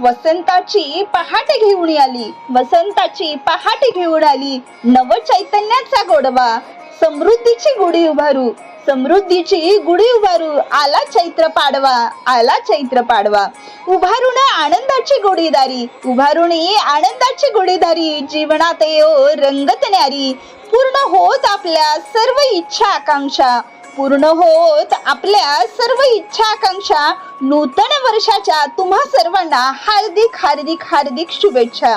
वसंताची पहाटे घेऊन आली. वसंताची पहाटे घेऊन आली. नव चैतन्याचा गोडवा. समृद्धीची गुढी उभारू. समृद्धीची गुढी उभारू. आला चैत्र पाडवा. आला चैत्र पाडवा. उभारून आनंदाची गुढीदारी. उभारून आनंदाची गुढीदारी. जीवनात येऊ रंगत न्यारी. पूर्ण होत आपल्या सर्व इच्छा आकांक्षा. पूर्ण होत आपल्या सर्व इच्छा आकांक्षा नूतन वर्षाच्या तुम्हा सर्वांना हार्दिक हार्दिक हार्दिक शुभेच्छा.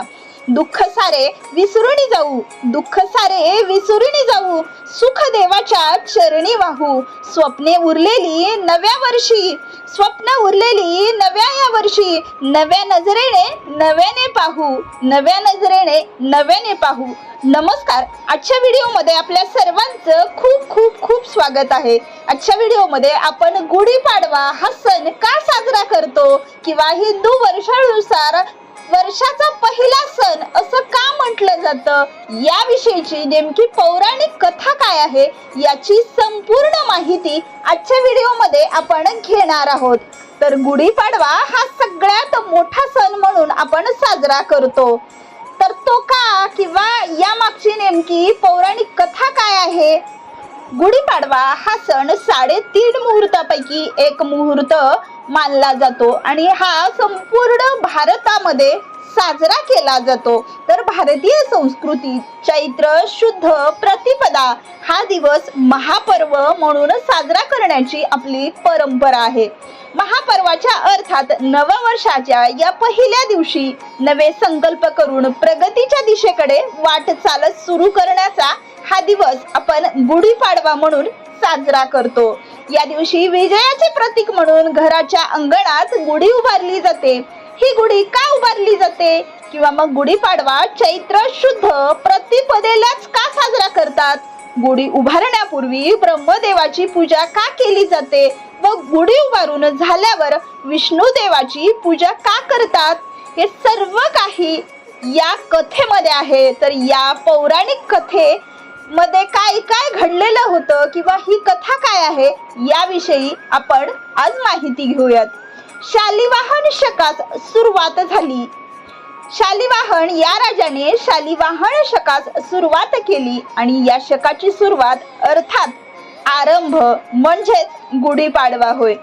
दुःख सारे विसरून जाऊ. दुःख सारे विसरून जाऊ. सुख देवाच्या चरणी वाहू. स्वप्ने उरलेली नव्या वर्षी. स्वप्न उरलेली नव्या या वर्षी. नव्या नजरेने नव्याने पाहू. नव्या नजरेने नव्याने पाहू. नमस्कार. आजच्या व्हिडिओमध्ये आपल्या सर्वांचं खूप खूप खूप स्वागत आहे. आजच्या व्हिडिओमध्ये आपण गुढीपाडवा हा सण का साजरा करतो? किंवा हिंदू वर्षानुसार वर्षाचा पहिला सण असं का म्हटलं जातं? याविषयीची नेमकी पौराणिक कथा काय आहे याची संपूर्ण माहिती आजच्या व्हिडिओमध्ये आपण घेणार आहोत. तर गुढीपाडवा हा सगळ्यात मोठा सण म्हणून आपण साजरा करतो. तर तो का किंवा या मागची नेमकी पौराणिक कथा काय आहे? गुढीपाडवा हा सण साडेतीन मुहूर्तापैकी एक मुहूर्त मानला जातो आणि हा संपूर्ण भारतामध्ये साजरा केला जातो. तर भारतीय संस्कृतीत चैत्र शुद्ध प्रतिपदा हा दिवस महापर्व म्हणून साजरा करण्याची आपली परंपरा आहे. महापर्वाच्या अर्थात नववर्षाच्या या पहिल्या दिवशी नवे संकल्प करून प्रगतीच्या दिशेकडे वाटचाल सुरू करण्याचा हा दिवस आपण गुढीपाडवा म्हणून साजरा करतो. या दिवशी विजयाचे प्रतीक म्हणून घराच्या अंगणात गुढी उभारली जाते. ही गुढी का उभारली जाते? किंवा मग गुढीपाडवा चैत्र शुद्ध प्रतिपदेलाच का साजरा करतात? गुढी उभारण्यापूर्वी ब्रह्मदेवाची पूजा का केली जाते? व गुढी उभारून झाल्यावर विष्णू देवाची पूजा का करतात? हे सर्व काही या कथेमध्ये आहे. तर या पौराणिक कथे मध्ये काय काय घडलेलं होतं? किंवा ही कथा काय आहे? याविषयी आपण आज माहिती घेऊयात. शालिवाहन शकास सुरुवात झाली. शालिवाहन या राजाने शालिवाहन शकास सुरुवात केली आणि या शकाची सुरुवात अर्थात आरंभ म्हणजेच गुढीपाडवा होय.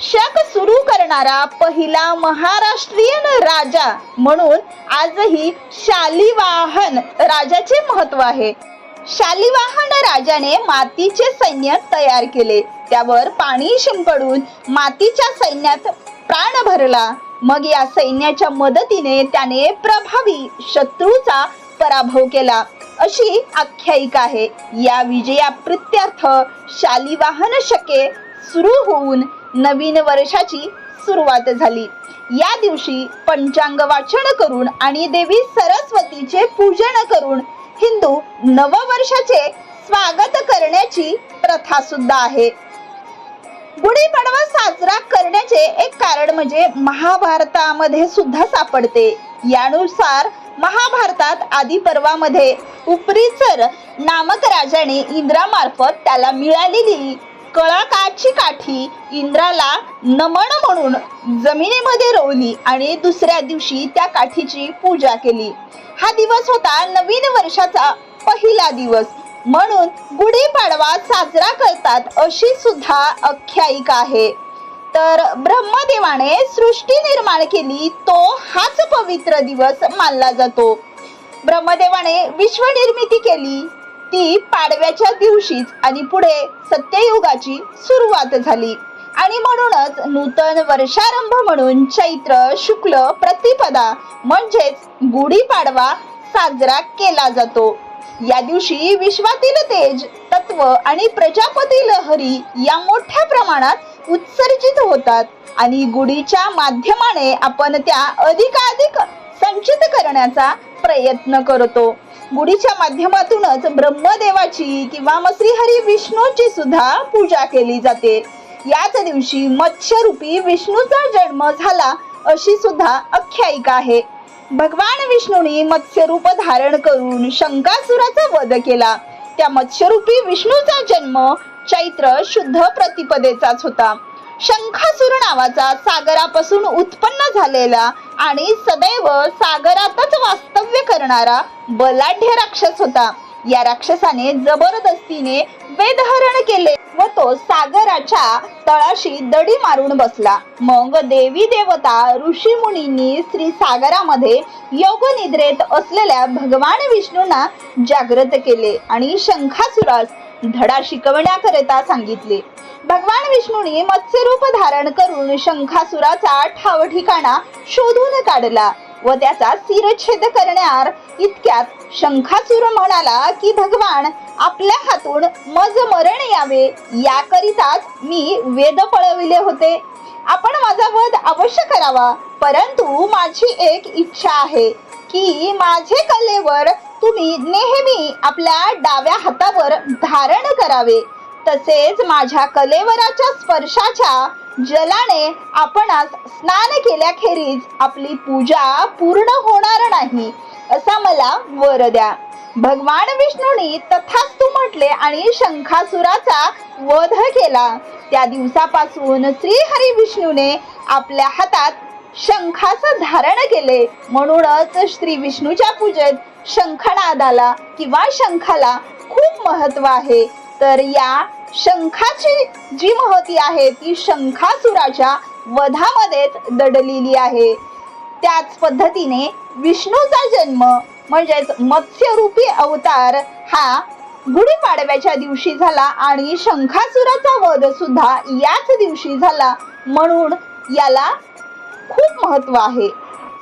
शक सुरू करणारा पहिला महाराष्ट्रीयन राजा म्हणून आजही शालिवाहन राजाचे महत्त्व आहे. शालिवाहन राजाने मातीचे सैन्य तयार केले. त्यावर पाणी शिंपडून मातीच्या सैन्यात प्राण भरला मग या सैन्याच्या मदतीने त्याने प्रभावी शत्रूचा पराभव केला. अशी आख्यायिका आहे. या विजया प्रित्यर्थ शालिवाहन शके सुरू होऊन नवीन वर्षाची सुरुवात झाली. या दिवशी पंचांग वाचन करून आणि देवी सरस्वतीचे पूजन करून हिंदू नववर्षाचे स्वागत करण्याची प्रथा सुद्धा आहे. गुढीपाडवा साजरा करण्याचे एक कारण म्हणजे महाभारतामध्ये सुद्धा सापडते. यानुसार महाभारतात आदी पर्वामध्ये उपरीचर नामक राजाने इंद्रामार्फत त्याला मिळालेली कळाकाची काठी इंद्राला नमन म्हणून जमिनीमध्ये रोवली आणि दुसऱ्या दिवशी त्या काठीची पूजा केली. हा दिवस होता नवीन वर्षाचा पहिला दिवस. म्हणून गुढीपाडवा साजरा करतात अशी सुद्धा आख्यायिका आहे. तर ब्रह्मदेवाने सृष्टी निर्माण केली तो हाच पवित्र दिवस मानला जातो. ब्रह्मदेवाने विश्व निर्मिती केली ती पाडव्याच्या दिवशीच आणि पुढे सत्ययुगाची सुरुवात झाली. आणि म्हणूनच नूतन वर्षारंभ म्हणून चैत्र शुक्ल प्रतिपदा म्हणजेच गुढीपाडवा साजरा केला जातो. या दिवशी विश्वातील तेज तत्व आणि प्रजापती लहरी या मोठ्या प्रमाणात उत्सर्जित होतात आणि गुढीच्या माध्यमाने आपण त्या अधिकाधिक संचित करण्याचा प्रयत्न करतो. गुढीच्या माध्यमातूनच ब्रह्मदेवाची किंवा मग श्रीहरी विष्णूची सुद्धा पूजा केली जाते. याच दिवशी मत्स्यरूपी विष्णूचा जन्म झाला अशी सुद्धा आख्यायिका आहे. भगवान विष्णूने मत्स्यरूप धारण करून शंकासुराचा वध केला. त्या मत्स्यरूपी विष्णूचा जन्म चैत्र शुद्ध प्रतिपदेचाच होता. शंखासुर नावाचा सागरापासून उत्पन्न झालेला आणि सदैव सागरातच वास्तव्य करणारा बलाढ्य राक्षस होता. या राक्षसाने जबरदस्तीने वेदहरण केले व तो सागराच्या तळाशी दडी मारून बसला. मग देवी देवता ऋषी मुनींनी श्री सागरामध्ये योग निद्रेत असलेल्या भगवान विष्णूंना जागृत केले आणि शंखासुरास धडा शिकवण्याकरिता सांगितले. भगवान विष्णूने मत्स्यरूप धारण करून शंखासुराचा ठाव ठिकाणा शोधून काढला. व त्याचा शिरच्छेद करण्यार इतक्यात शंखासुर म्हणाला की भगवान आपल्या हातून मज मरण यावे याकरिताच मी वेद पळविले होते. आपण माझा वध अवश्य करावा परंतु माझी एक इच्छा आहे की माझे कलेवर तुम्ही नेहमी आपल्या डाव्या हातावर धारण करावे. तसेच माझ्या कलेवराच्या स्पर्शाच्या जलाने आपणास स्नान केल्याखेरीज आपली पूजा पूर्ण होणार नाही असा मला वर द्या. भगवान विष्णूंनी तथास्तु म्हटले आणि शंखासुराचा वध केला. त्या दिवसापासून श्री हरी विष्णूने आपल्या हातात शंखाचं धारण केले. म्हणूनच श्री विष्णूच्या पूजेत शंखनादाला किंवा शंखाला खूप महत्त्व आहे. तर या शंखाची जी महती आहे ती शंखासुराच्या वधामध्येच दडलेली आहे. त्याच पद्धतीने विष्णूचा जन्म म्हणजेच मत्स्यरूपी अवतार हा गुढीपाडव्याच्या दिवशी झाला आणि शंखासुराचा वध सुद्धा याच दिवशी झाला. म्हणून याला खूप महत्त्व आहे.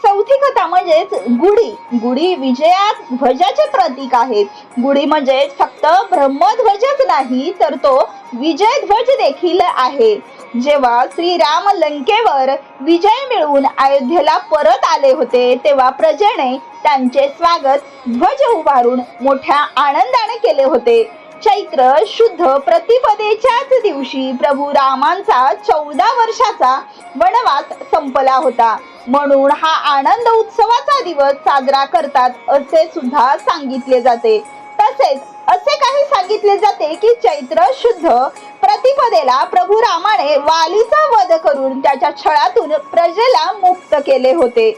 चौथी कथा म्हणजेच गुढी. गुढी विजया ध्वजाचे प्रतीक आहे. गुढी म्हणजे फक्त ब्रह्मध्वजच नाही तर तो विजय ध्वज देखील आहे. जेव्हा श्रीराम लंकेवर विजय मिळवून अयोध्येला परत आले होते तेव्हा प्रजेने त्यांचे स्वागत ध्वज उभारून मोठ्या आनंदाने केले होते. चैत्र शुद्ध प्रतिपदेच्याच दिवशी प्रभू रामांचा चौदा वर्षाचा वनवास संपला होता. म्हणून हा आनंद उत्सवाचा दिवस साजरा करतात असे सुद्धा सांगितले जाते. तसेच असे काही सांगितले जाते की चैत्र शुद्ध प्रतिपदेला प्रभू रामाने वालीचा वध करून त्याच्या छळातून प्रजेला मुक्त केले होते.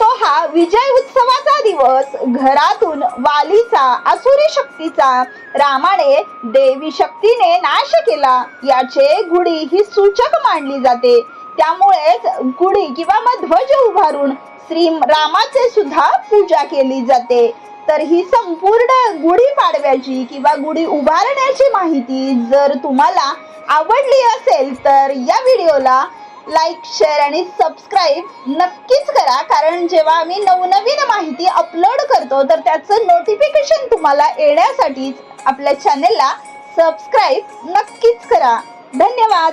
तो हा विजय उत्सवाचा दिवस घरातून वालीचा असुरी शक्तीचा रामाने देवी शक्तीने नाश केला. याचे गुढी ही सूचक मानली जाते. त्यामुळेच गुढी किंवा मग ध्वज उभारून श्री रामाचे सुद्धा पूजा केली जाते. तर ही संपूर्ण गुढी पाडव्याची किंवा गुढी उभारण्याची माहिती जर तुम्हाला आवडली असेल तर या व्हिडिओला लाईक शेअर आणि सबस्क्राईब नक्कीच करा. कारण जेव्हा आम्ही नवनवीन माहिती अपलोड करतो तर त्याचं नोटिफिकेशन तुम्हाला येण्यासाठीच आपल्या चॅनेलला सबस्क्राईब नक्कीच करा. धन्यवाद!